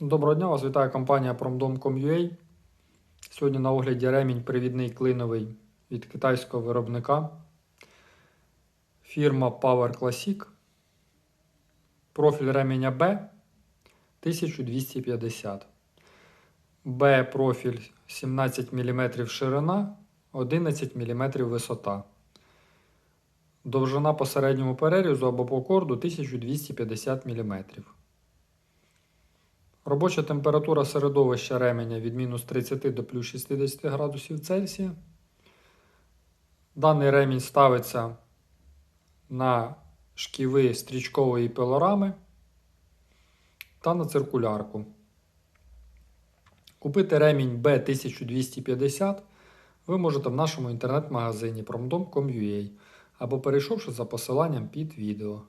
Доброго дня, вас вітає компанія Promdom.com.ua. Сьогодні на огляді ремінь привідний клиновий від китайського виробника. Фірма Power Classic. Профіль ременя B 1250. B профіль 17 мм ширина, 11 мм висота. Довжина по середньому перерізу або по корду 1250 мм. Робоча температура середовища ременя від мінус 30 до плюс 60 градусів Цельсія. Даний ремінь ставиться на шківи стрічкової пилорами та на циркулярку. Купити ремінь B1250 ви можете в нашому інтернет-магазині promdom.com.ua або перейшовши за посиланням під відео.